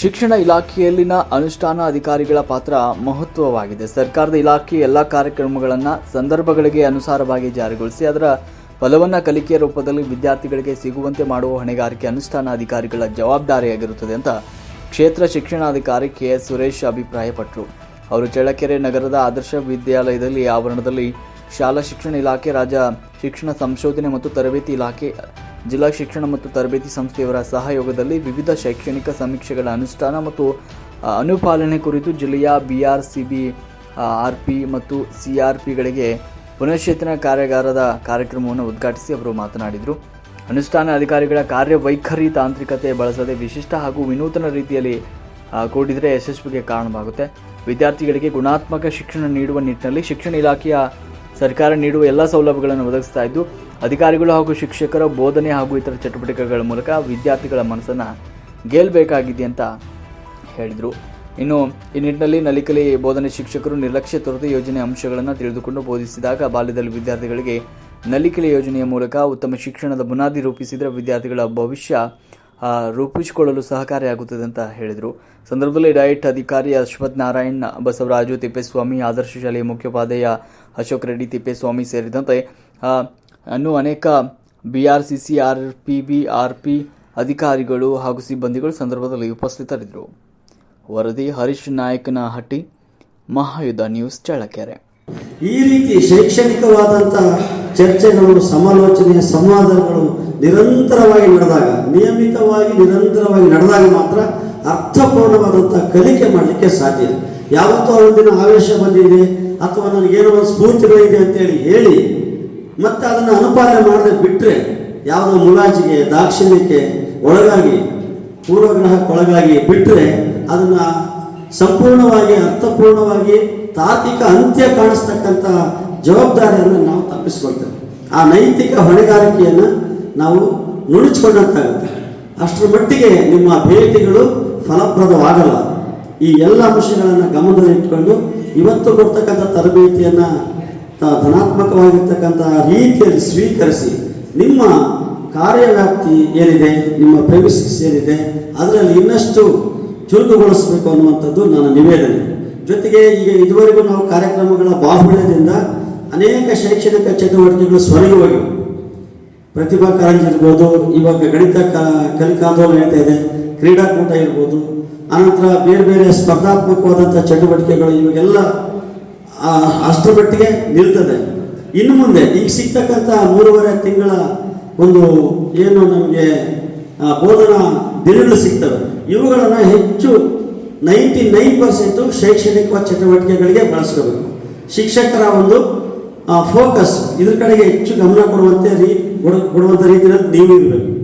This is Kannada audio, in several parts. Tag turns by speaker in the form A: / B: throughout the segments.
A: ಶಿಕ್ಷಣ ಇಲಾಖೆಯಲ್ಲಿನ ಅನುಷ್ಠಾನ ಅಧಿಕಾರಿಗಳ ಪಾತ್ರ ಮಹತ್ವವಾಗಿದೆ. ಸರ್ಕಾರದ ಇಲಾಖೆ ಎಲ್ಲ ಕಾರ್ಯಕ್ರಮಗಳನ್ನು ಸಂದರ್ಭಗಳಿಗೆ ಅನುಸಾರವಾಗಿ ಜಾರಿಗೊಳಿಸಿ, ಅದರ ಫಲವನ್ನು ಕಲಿಕೆಯ ರೂಪದಲ್ಲಿ ವಿದ್ಯಾರ್ಥಿಗಳಿಗೆ ಸಿಗುವಂತೆ ಮಾಡುವ ಹೊಣೆಗಾರಿಕೆ ಅನುಷ್ಠಾನ ಅಧಿಕಾರಿಗಳ ಜವಾಬ್ದಾರಿಯಾಗಿರುತ್ತದೆ ಅಂತ ಕ್ಷೇತ್ರ ಶಿಕ್ಷಣಾಧಿಕಾರಿ ಕೆ. ಎಸ್. ಸುರೇಶ್ ಅಭಿಪ್ರಾಯಪಟ್ಟರು ಅವರು ಚಳ್ಳಕೆರೆ ನಗರದ ಆದರ್ಶ ವಿದ್ಯಾಲಯದಲ್ಲಿ ಆವರಣದಲ್ಲಿ ಶಾಲಾ ಶಿಕ್ಷಣ ಇಲಾಖೆ, ರಾಜ್ಯ ಶಿಕ್ಷಣ ಸಂಶೋಧನೆ ಮತ್ತು ತರಬೇತಿ ಇಲಾಖೆ ಜಿಲ್ಲಾ ಶಿಕ್ಷಣ ಮತ್ತು ತರಬೇತಿ ಸಂಸ್ಥೆಯವರ ಸಹಯೋಗದಲ್ಲಿ ವಿವಿಧ ಶೈಕ್ಷಣಿಕ ಸಮೀಕ್ಷೆಗಳ ಅನುಷ್ಠಾನ ಮತ್ತು ಅನುಪಾಲನೆ ಕುರಿತು ಜಿಲ್ಲೆಯ ಬಿ ಆರ್ ಪಿ ಮತ್ತು ಸಿಆರ್ಪಿಗಳಿಗೆ ಪುನಶ್ಚೇತನ ಕಾರ್ಯಾಗಾರದ ಕಾರ್ಯಕ್ರಮವನ್ನು ಉದ್ಘಾಟಿಸಿ ಅವರು ಮಾತನಾಡಿದರು. ಅನುಷ್ಠಾನ ಅಧಿಕಾರಿಗಳ ಕಾರ್ಯವೈಖರಿ ತಾಂತ್ರಿಕತೆ ಬಳಸದೆ ವಿಶಿಷ್ಟ ಹಾಗೂ ವಿನೂತನ ರೀತಿಯಲ್ಲಿ ಕೂಡಿದರೆ ಯಶಸ್ವಿಗೆ ಕಾರಣವಾಗುತ್ತೆ. ವಿದ್ಯಾರ್ಥಿಗಳಿಗೆ ಗುಣಾತ್ಮಕ ಶಿಕ್ಷಣ ನೀಡುವ ನಿಟ್ಟಿನಲ್ಲಿ ಶಿಕ್ಷಣ ಇಲಾಖೆಯ ಸರ್ಕಾರ ನೀಡುವ ಎಲ್ಲ ಸೌಲಭ್ಯಗಳನ್ನು ಒದಗಿಸ್ತಾ ಇದ್ದು, ಅಧಿಕಾರಿಗಳು ಹಾಗೂ ಶಿಕ್ಷಕರ ಬೋಧನೆ ಹಾಗೂ ಇತರ ಚಟುವಟಿಕೆಗಳ ಮೂಲಕ ವಿದ್ಯಾರ್ಥಿಗಳ ಮನಸ್ಸನ್ನು ಗೆಲ್ಲಬೇಕಾಗಿದೆ ಅಂತ ಹೇಳಿದರು. ಇನ್ನು, ಈ ನಿಟ್ಟಿನಲ್ಲಿ ನಲಿಕಲಿ ಬೋಧನೆ ಶಿಕ್ಷಕರು ನಿರ್ಲಕ್ಷ್ಯ ತೊರೆದು ಯೋಜನೆ ಅಂಶಗಳನ್ನು ತಿಳಿದುಕೊಂಡು ಬೋಧಿಸಿದಾಗ ಬಾಲ್ಯದಲ್ಲಿ ವಿದ್ಯಾರ್ಥಿಗಳಿಗೆ ನಲಿಕಲಿ ಯೋಜನೆಯ ಮೂಲಕ ಉತ್ತಮ ಶಿಕ್ಷಣದ ಬುನಾದಿ ರೂಪಿಸಿದರೆ ವಿದ್ಯಾರ್ಥಿಗಳ ಭವಿಷ್ಯ ರೂಪಿಸಿಕೊಳ್ಳಲು ಸಹಕಾರಿಯಾಗುತ್ತದೆ ಅಂತ ಹೇಳಿದರು. ಸಂದರ್ಭದಲ್ಲಿ ಡಯಟ್ ಅಧಿಕಾರಿ ಅಶ್ವಥ್ ನಾರಾಯಣ್, ಬಸವರಾಜು ತಿಪ್ಪೇಸ್ವಾಮಿ, ಆದರ್ಶ ಶಾಲೆಯ ಮುಖ್ಯೋಪಾಧ್ಯಾಯ ಅಶೋಕ್ ರೆಡ್ಡಿ ತಿಪ್ಪೇಸ್ವಾಮಿ ಸೇರಿದಂತೆ ಅನ್ನು ಅನೇಕ B R P B R P ಅಧಿಕಾರಿಗಳು ಹಾಗೂ ಸಿಬ್ಬಂದಿಗಳು ಸಂದರ್ಭದಲ್ಲಿ ಉಪಸ್ಥಿತರಿದ್ದರು. ವರದಿ ಹರೀಶ್ ನಾಯಕನಹಟ್ಟಿ ಮಹಾಯುದ್ಧ ನ್ಯೂಸ್ ಚಳ್ಳಕೆರೆ.
B: ಈ ರೀತಿ ಶೈಕ್ಷಣಿಕವಾದಂಥ ಚರ್ಚೆಗಳು ಸಮಾಲೋಚನೆ ಸಂವಾದಗಳು ನಿರಂತರವಾಗಿ ನಡೆದಾಗ, ನಿಯಮಿತವಾಗಿ ನಿರಂತರವಾಗಿ ನಡೆದಾಗ ಮಾತ್ರ ಅರ್ಥಪೂರ್ಣವಾದಂಥ ಕಲಿಕೆ ಮಾಡಲಿಕ್ಕೆ ಸಾಧ್ಯ. ಯಾವತ್ತೋ ಒಂದಿನ ಆವೇಶ ಬಂದಿದೆ, ಅಥವಾ ನನಗೇನೋ ಒಂದು ಸ್ಫೂರ್ತಿಗಳಿದೆ ಅಂತೇಳಿ ಹೇಳಿ, ಮತ್ತೆ ಅದನ್ನು ಅನುಪಾಲನೆ ಮಾಡದೆ ಬಿಟ್ಟರೆ ಯಾವುದೋ ಮುಲಾಜಿಗೆ, ದಾಕ್ಷಿಣ್ಯಕ್ಕೆ ಒಳಗಾಗಿ ಪೂರ್ವಗ್ರಹಕ್ಕೊಳಗಾಗಿ ಬಿಟ್ಟರೆ ಅದನ್ನು ಸಂಪೂರ್ಣವಾಗಿ, ಅರ್ಥಪೂರ್ಣವಾಗಿ ತಾರ್ಕಿಕ ಅಂತ್ಯ ಕಾಣಿಸ್ತಕ್ಕಂಥ ಜವಾಬ್ದಾರಿಯನ್ನು ನಾವು ತಪ್ಪಿಸ್ಕೊಳ್ತೇವೆ. ಆ ನೈತಿಕ ಹೊಣೆಗಾರಿಕೆಯನ್ನು ನಾವು ನುಣುಚಿಕೊಂಡಂತಾಗುತ್ತೆ ಅಷ್ಟರ ಮಟ್ಟಿಗೆ ನಿಮ್ಮ ಭೇಟಿಗಳು ಫಲಪ್ರದವಾಗಲ್ಲ. ಈ ಎಲ್ಲ ಅಂಶಗಳನ್ನು ಗಮನದಲ್ಲಿಟ್ಕೊಂಡು ಇವತ್ತು ಕೊಡ್ತಕ್ಕಂಥ ತರಬೇತಿಯನ್ನು ಧನಾತ್ಮಕವಾಗಿರ್ತಕ್ಕಂಥ ರೀತಿಯಲ್ಲಿ ಸ್ವೀಕರಿಸಿ ನಿಮ್ಮ ಕಾರ್ಯವ್ಯಾಪ್ತಿ ಏನಿದೆ, ನಿಮ್ಮ ಪ್ರೇಮಿಸಿಸ್ ಏನಿದೆ, ಅದರಲ್ಲಿ ಇನ್ನಷ್ಟು ಚುರುಕುಗೊಳಿಸಬೇಕು ಅನ್ನುವಂಥದ್ದು ನನ್ನ ನಿವೇದನೆ. ಜೊತೆಗೆ ಈಗ ಇದುವರೆಗೂ ನಾವು ಕಾರ್ಯಕ್ರಮಗಳ ಬಾಹುಳ್ಯದಿಂದ ಅನೇಕ ಶೈಕ್ಷಣಿಕ ಚಟುವಟಿಕೆಗಳು ಸ್ವರ್ಗಿ ಹೋಗಿವೆ. ಪ್ರತಿಭಾ ಕಾರಂಜಿ ಇರ್ಬೋದು, ಇವಾಗ ಗಣಿತ ಕಲಿಕಾಂದೋಲನ ನಡೀತಾ ಇದೆ, ಕ್ರೀಡಾಕೂಟ ಇರ್ಬೋದು, ಆನಂತರ ಬೇರೆ ಬೇರೆ ಸ್ಪರ್ಧಾತ್ಮಕವಾದಂಥ ಚಟುವಟಿಕೆಗಳು ಇವಾಗೆಲ್ಲ ಅಷ್ಟರ ಮಟ್ಟಿಗೆ ನಿಲ್ತದೆ. ಇನ್ನು ಮುಂದೆ ಈಗ ಸಿಗ್ತಕ್ಕಂಥ ಮೂರುವರೆ ತಿಂಗಳ ಒಂದು ಏನು ನಮಗೆ ಬೋಧನಾ ದಿನಗಳು ಸಿಗ್ತವೆ. ಇವುಗಳನ್ನು ಹೆಚ್ಚು ನೈಂಟಿ ನೈನ್ ಪರ್ಸೆಂಟು ಶೈಕ್ಷಣಿಕ ಚಟುವಟಿಕೆಗಳಿಗೆ ಬಳಸ್ಕೋಬೇಕು. ಶಿಕ್ಷಕರ ಒಂದು ಫೋಕಸ್ ಇದ್ರ ಕಡೆಗೆ ಹೆಚ್ಚು ಗಮನ ಕೊಡುವಂತೆ ರೀ, ಕೊಡು- ಕೊಡುವಂಥ ರೀತಿಯಲ್ಲಿ ನೀವು ಇರಬೇಕು.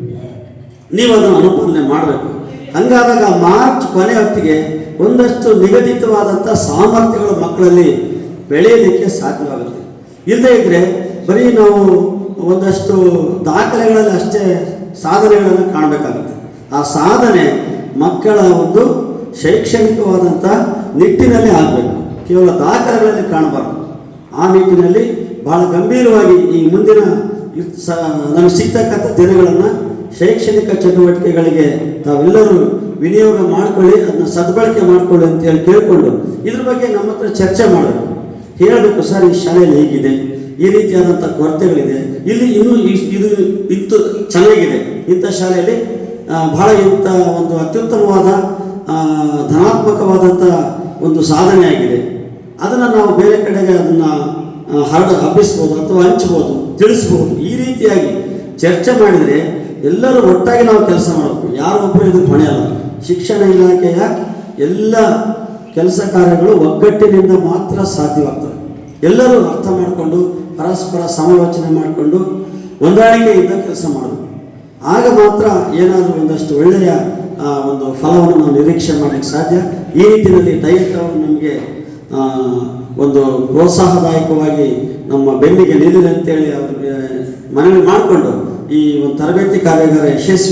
B: ನೀವು ಅದನ್ನು ಅನುಪಾಲನೆ ಮಾಡಬೇಕು. ಹಂಗಾದಾಗ ಮಾರ್ಚ್ ಕೊನೆ ಹೊತ್ತಿಗೆ ಒಂದಷ್ಟು ನಿಗದಿತವಾದಂಥ ಸಾಮರ್ಥ್ಯಗಳು ಮಕ್ಕಳಲ್ಲಿ ಬೆಳೆಯಲಿಕ್ಕೆ ಸಾಧ್ಯವಾಗುತ್ತೆ. ಇಲ್ಲದೇ ಇದ್ದರೆ ಬರೀ ನಾವು ಒಂದಷ್ಟು ದಾಖಲೆಗಳಲ್ಲಿ ಅಷ್ಟೇ ಸಾಧನೆಗಳನ್ನು ಕಾಣಬೇಕಾಗುತ್ತೆ. ಆ ಸಾಧನೆ ಮಕ್ಕಳ ಒಂದು ಶೈಕ್ಷಣಿಕವಾದಂಥ ನಿಟ್ಟಿನಲ್ಲಿ ಆಗಬೇಕು. ಕೇವಲ ದಾಖಲೆಗಳಲ್ಲಿ ಕಾಣಬಾರ್ದು. ಆ ನಿಟ್ಟಿನಲ್ಲಿ ಬಹಳ ಗಂಭೀರವಾಗಿ ಈ ಮುಂದಿನ ನಮಗೆ ಸಿಗ್ತಕ್ಕಂಥ ದಿನಗಳನ್ನು ಶೈಕ್ಷಣಿಕ ಚಟುವಟಿಕೆಗಳಿಗೆ ತಾವೆಲ್ಲರೂ ವಿನಿಯೋಗ ಮಾಡ್ಕೊಳ್ಳಿ, ಅದನ್ನ ಸದ್ಬಳಕೆ ಮಾಡ್ಕೊಳ್ಳಿ ಅಂತ ಹೇಳಿ ಕೇಳಿಕೊಂಡು ಇದ್ರ ಬಗ್ಗೆ ನಮ್ಮ ಹತ್ರ ಚರ್ಚೆ ಮಾಡಬೇಕು ಹೇಳಬೇಕು ಸರ್, ಈ ಶಾಲೆಯಲ್ಲಿ ಹೇಗಿದೆ? ಈ ರೀತಿಯಾದಂಥ ಕೊರತೆಗಳಿದೆ. ಇಲ್ಲಿ ಇನ್ನೂ ಇದು ಇತ್ತು, ಚೆನ್ನಾಗಿದೆ. ಇಂಥ ಶಾಲೆಯಲ್ಲಿ ಬಹಳ ಇಂಥ ಒಂದು ಅತ್ಯುತ್ತಮವಾದ ಧನಾತ್ಮಕವಾದಂಥ ಒಂದು ಸಾಧನೆ ಆಗಿದೆ. ಅದನ್ನು ನಾವು ಬೇರೆ ಕಡೆಗೆ ಅದನ್ನು ಹರಡ, ಹಬ್ಬಿಸ್ಬೋದು ಅಥವಾ ಹಂಚ್ಬೋದು, ತಿಳಿಸ್ಬೋದು. ಈ ರೀತಿಯಾಗಿ ಚರ್ಚೆ ಮಾಡಿದರೆ ಎಲ್ಲರೂ ಒಟ್ಟಾಗಿ ನಾವು ಕೆಲಸ ಮಾಡಬೇಕು. ಯಾರೊಬ್ಬರು ಇದು ಹೊಣೆ ಅಲ್ಲ. ಶಿಕ್ಷಣ ಇಲಾಖೆಯ ಎಲ್ಲ ಕೆಲಸ ಕಾರ್ಯಗಳು ಒಗ್ಗಟ್ಟಿನಿಂದ ಮಾತ್ರ ಸಾಧ್ಯವಾಗ್ತವೆ. ಎಲ್ಲರೂ ಅರ್ಥ ಮಾಡಿಕೊಂಡು, ಪರಸ್ಪರ ಸಮಾಲೋಚನೆ ಮಾಡಿಕೊಂಡು, ಹೊಂದಾಣಿಕೆಯಿಂದ ಕೆಲಸ ಮಾಡಬೇಕು. ಆಗ ಮಾತ್ರ ಏನಾದರೂ ಒಂದಷ್ಟು ಒಳ್ಳೆಯ ಒಂದು ಫಲವನ್ನು ನಾವು ನಿರೀಕ್ಷೆ ಮಾಡಲಿಕ್ಕೆ ಸಾಧ್ಯ. ಈ ನಿಟ್ಟಿನಲ್ಲಿ ದೈಹಿಕ ಅವರು ನಮಗೆ ಒಂದು ಪ್ರೋತ್ಸಾಹದಾಯಕವಾಗಿ ನಮ್ಮ ಬೆನ್ನಿಗೆ ನಿಲ್ಲಿದೆ ಅಂತೇಳಿ ಅವರಿಗೆ ಮನವಿ ಮಾಡಿಕೊಂಡು ಈ ಒಂದು ತರಬೇತಿ ಕಾರ್ಯಾಗಾರ ಯಶಸ್ವಿ